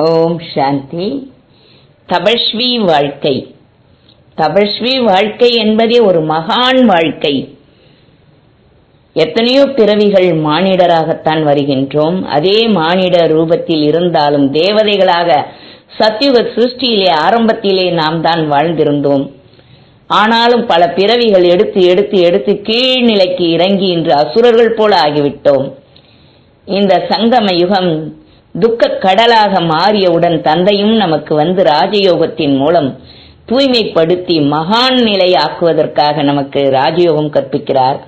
ஓம் சாந்தி. தபஸ்வி வாழ்க்கை. தபஸ்வி வாழ்க்கை என்பதே ஒரு மகான் வாழ்க்கை. எத்தனையோ பிறவிகள் மானிடராகத்தான் வருகின்றோம். அதே மானிட ரூபத்தில் இருந்தாலும் தேவதைகளாக சத்தியுக சிருஷ்டியிலே ஆரம்பத்திலே நாம் தான் வாழ்ந்திருந்தோம். ஆனாலும் பல பிறவிகள் எடுத்து எடுத்து எடுத்து கீழ்நிலைக்கு இறங்கி இன்று அசுரர்கள் போல ஆகிவிட்டோம். இந்த சங்கம யுகம் துக்கக் கடலாக மாறியவுடன் தந்தையும் நமக்கு வந்து ராஜயோகத்தின் மூலம் தூய்மைப்படுத்தி மகான் நிலை ஆக்குவதற்காக நமக்கு ராஜயோகம் கற்பிக்கிறார்.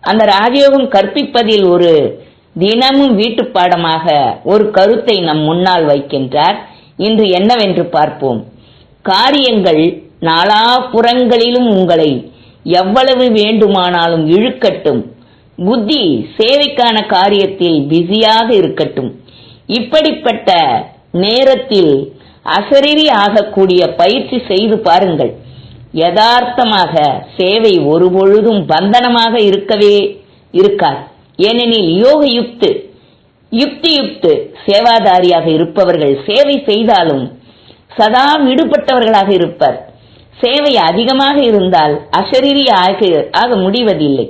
அந்த ராஜயோகம் கற்பிப்பதில் ஒரு தினமும் வீட்டு பாடமாக ஒரு கருத்தை நம் முன்னால் வைக்கின்றார். இன்று என்னவென்று பார்ப்போம். காரியங்கள் நாலாபுறங்களிலும் உங்களை எவ்வளவு வேண்டுமானாலும் இழுக்கட்டும். புத்தி சேவைக்கான காரியத்தில் பிஸியாக இருக்கட்டும். இப்படிப்பட்ட நேரத்தில் அசரீரி ஆகக்கூடிய பயிற்சி செய்து பாருங்கள். யதார்த்தமாக சேவை ஒருபொழுதும் பந்தனமாக இருக்கவே இருக்கார் ஏனெனில் யோக யுக்து யுக்தி யுக்து சேவாதாரியாக இருப்பவர்கள் சேவை செய்தாலும் சதா விடுபட்டவர்களாக இருப்பர். சேவை அதிகமாக இருந்தால் அசரீரி ஆக ஆக முடிவதில்லை.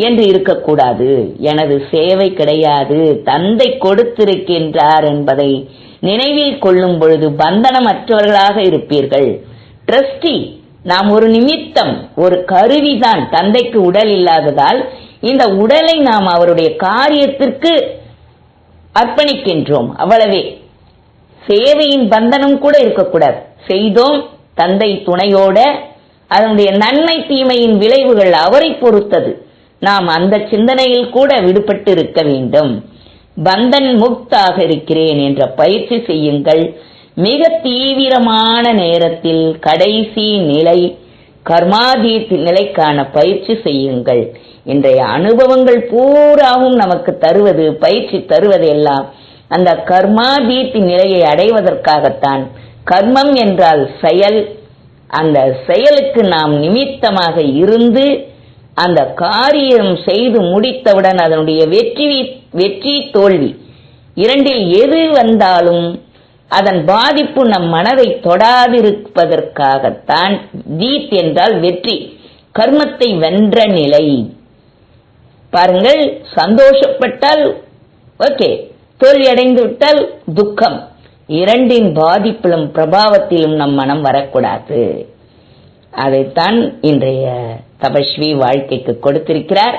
என்று இருக்கக்கூடாது. எனது சேவை கிடையாது. தந்தை கொடுத்திருக்கின்றார் என்பதை நினைவில் கொள்ளும் பொழுது பந்தனமற்றவர்களாக இருப்பீர்கள். ட்ரஸ்டி நாம் ஒரு நிமித்தம் ஒரு கருவிதான் தந்தைக்கு உடல் இல்லாததால் இந்த உடலை நாம் அவருடைய காரியத்திற்கு அர்ப்பணிக்கின்றோம். அவ்வளவே. சேவையின் பந்தனம் கூட இருக்கக்கூடாது. செய்தோம் தந்தை துணையோட அதனுடைய நன்மை தீமையின் விளைவுகள் அவரை பொறுத்தது. நாம் அந்த சிந்தனையில் கூட விடுபட்டு இருக்க வேண்டும். பந்தன் முக்தாக இருக்கிறேன் என்ற பயிற்சி செய்யுங்கள். மிக தீவிரமான நேரத்தில் கடைசி நிலை கர்மாதீத் நிலைக்கான பயிற்சி செய்யுங்கள். இன்றைய அனுபவங்கள் பூராவும் நமக்கு தருவது பயிற்சி தருவது எல்லாம் அந்த கர்மாதீத் நிலையை அடைவதற்காகத்தான். கர்மம் என்றால் செயல். அந்த செயலுக்கு நாம் நிமித்தமாக இருந்து அந்த காரியம் செய்து முடித்தவுடன் அதனுடைய வெற்றி வெற்றி தோல்வி. இரண்டில் எது வந்தாலும் அதன் பாதிப்பு நம் மனதை தொடாதிருப்பதற்காகத்தான். ஜீத் என்றால் வெற்றி கர்மத்தை வென்ற நிலை. பாருங்கள் சந்தோஷப்பட்டால் ஓகே தோல்வி அடைந்து விட்டால் துக்கம். இரண்டின் பாதிப்பிலும் பிரபாவத்திலும் நம் மனம் வரக்கூடாது. அதைத்தான் இன்றைய தபஸ்வி வாழ்க்கைக்கு கொடுத்திருக்கிறார்.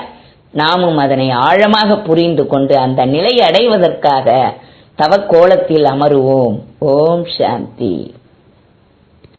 நாமும் அதனை ஆழமாக புரிந்து கொண்டு அந்த நிலை அடைவதற்காக தவக்கோலத்தில் அமருவோம். ஓம் சாந்தி.